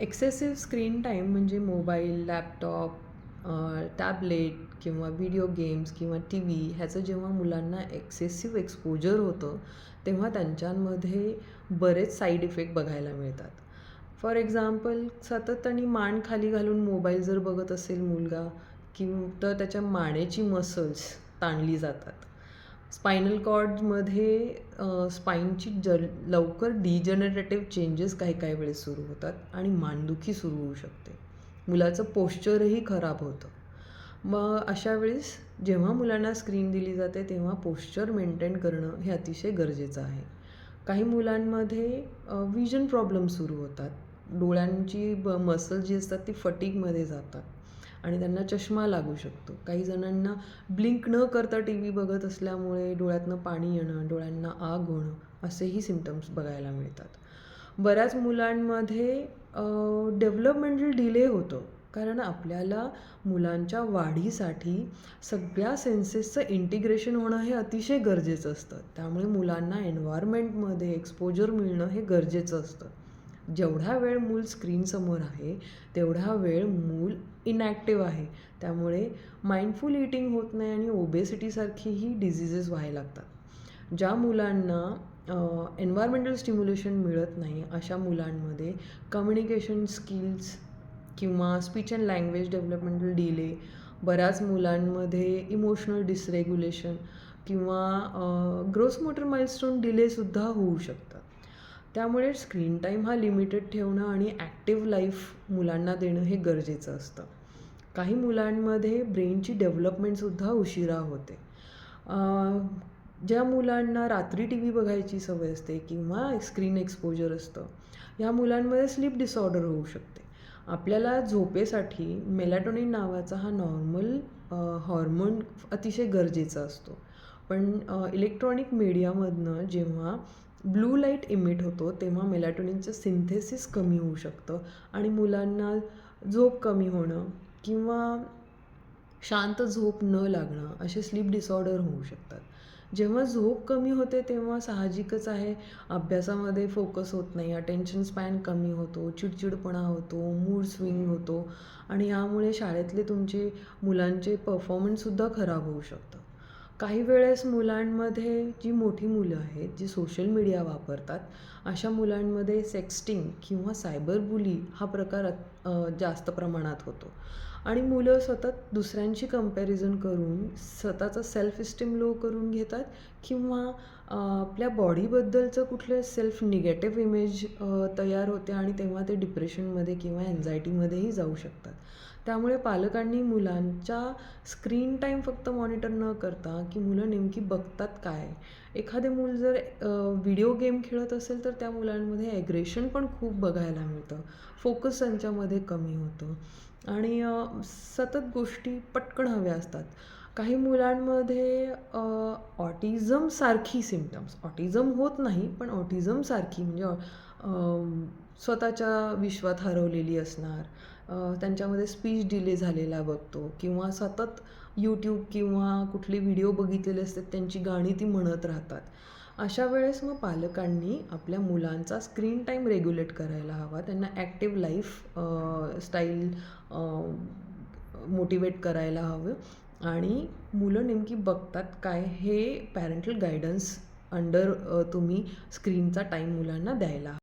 Excessive screen time म्हणजे mobile laptop tablet किंवा video games किंवा टी व्ही ह्याचं जेव्हा मुलांना एक्सेसिव्ह एक्सपोजर होतं तेव्हा त्यांच्यामध्ये बरेच साईड इफेक्ट बघायला मिळतात. फॉर एक्झाम्पल सतत आणि मान खाली घालून मोबाईल जर बघत असेल मुलगा किंवा तर त्याच्या मानेची मसल्स ताणली जातात. स्पायनल कॉर्डमध्ये स्पाईनची ज लवकर डिजनरेटिव्ह चेंजेस काही काही वेळेस सुरू होतात आणि मानदुखी सुरू होऊ शकते. मुलाचं पोश्चरही खराब होतं. मग अशा वेळेस जेव्हा मुलांना स्क्रीन दिली जाते तेव्हा पोश्चर मेंटेन करणं हे अतिशय गरजेचं आहे. काही मुलांमध्ये विजन प्रॉब्लेम सुरू होतात. डोळ्यांची ब मसल जी असतात ती फटीकमध्ये जातात. आणि त्यांना चष्मा लागू शकतो. काही जणांना ब्लिंक न करता टी व्ही बघत असल्यामुळे डोळ्यातनं पाणी येणं डोळ्यांना आग होणं असेही सिमटम्स बघायला मिळतात. बऱ्याच मुलांमध्ये डेव्हलपमेंटल डिले होतो. कारण आपल्याला मुलांच्या वाढीसाठी सगळ्या सेन्सेसचं इंटिग्रेशन होणं हे अतिशय गरजेचं असतं. त्यामुळे मुलांना एन्व्हायरमेंटमध्ये एक्सपोजर मिळणं हे गरजेचं असतं. जेवढा वेळ मूल स्क्रीनसमोर आहे तेवढा वेळ मूल इनॲक्टिव्ह आहे. त्यामुळे माइंडफुल इटिंग होत नाही आणि ओबेसिटीसारखीही डिझिजेस व्हायला लागतात. ज्या मुलांना एन्व्हायरमेंटल स्टिम्युलेशन मिळत नाही अशा मुलांमध्ये कम्युनिकेशन स्किल्स किंवा speech and language developmental delay बऱ्याच मुलांमध्ये इमोशनल डिसरेग्युलेशन किंवा ग्रोस मोटर माइलस्टोन डिलेसुद्धा होऊ शकतात. त्यामुळे स्क्रीन टाईम हा लिमिटेड ठेवणं आणि ॲक्टिव्ह लाईफ मुलांना देणं हे गरजेचं असतं. काही मुलांमध्ये ब्रेनची डेव्हलपमेंटसुद्धा उशिरा होते. ज्या मुलांना रात्री टी व्ही बघायची सवय असते किंवा स्क्रीन एक्सपोजर असतं ह्या मुलांमध्ये स्लीप डिसऑर्डर होऊ शकते. आपल्याला झोपेसाठी मेलॅटोनिन नावाचा हा नॉर्मल हॉर्मोन अतिशय गरजेचा असतो. पण इलेक्ट्रॉनिक मीडियामधनं जेव्हा ब्लू लाइट इमिट होतो तेव्हा मेलॅटोनिनचं सिंथेसिस कमी होऊ शकतं आणि मुलांना झोप कमी होणं किंवा शांत झोप न लागणं असे स्लीप डिसऑर्डर होऊ शकतात. जेव्हा झोप कमी होते तेव्हा साहजिकच आहे. अभ्यासामध्ये फोकस होत नाही अटेन्शन स्पॅन कमी होतो चिडचिडपणा होतो मूड स्विंग होतो आणि यामुळे शाळेतले तुमचे मुलांचे परफॉर्मन्ससुद्धा खराब होऊ शकतं. काही वेळेस मुलांमध्ये जी मोठी मुलं आहेत जी सोशल मीडिया वापरतात अशा मुलांमध्ये सेक्स्टिंग किंवा सायबर बुली हा प्रकार जास्त प्रमाणात होतो. आणि मुलं सतत दुसऱ्यांशी कंपॅरिझन करून स्वतःचा सेल्फ इस्टीम लो करून घेतात किंवा आपल्या बॉडीबद्दलचं कुठलं सेल्फ निगेटिव्ह इमेज तयार होते आणि तेव्हा ते डिप्रेशनमध्ये किंवा एन्झायटीमध्येही जाऊ शकतात. त्यामुळे पालकांनी मुलांच्या स्क्रीन टाईम फक्त मॉनिटर न करता की मुलं नेमकी बघतात काय? एखादे मूल जर व्हिडिओ गेम खेळत असेल तर त्या मुलांमध्ये ॲग्रेशन पण खूप बघायला मिळतं. फोकस त्यांच्यामध्ये कमी होतं. आणि सतत गोष्टी पटकन हव्या असतात. काही मुलांमध्ये ऑटिझमसारखी सिमटम्स ऑटिझम होत नाही पण ऑटिझमसारखी म्हणजे स्वतःच्या विश्वात हरवलेली असणार. त्यांच्यामध्ये स्पीच डिले झालेला बघतो किंवा सतत यूट्यूब किंवा कुठली व्हिडिओ बघितलेले असतात त्यांची गाणी ती म्हणत राहतात. अशा वेळेस मग पालकांनी आपल्या मुलांचा स्क्रीन टाईम रेग्युलेट करायला हवा. त्यांना ॲक्टिव्ह लाईफ स्टाईल मोटिवेट करायला हवं. आणि मुलं नेमकी बघतात काय हे पॅरेंटल गायडन्स अंडर तुम्ही स्क्रीनचा टाईम मुलांना द्यायला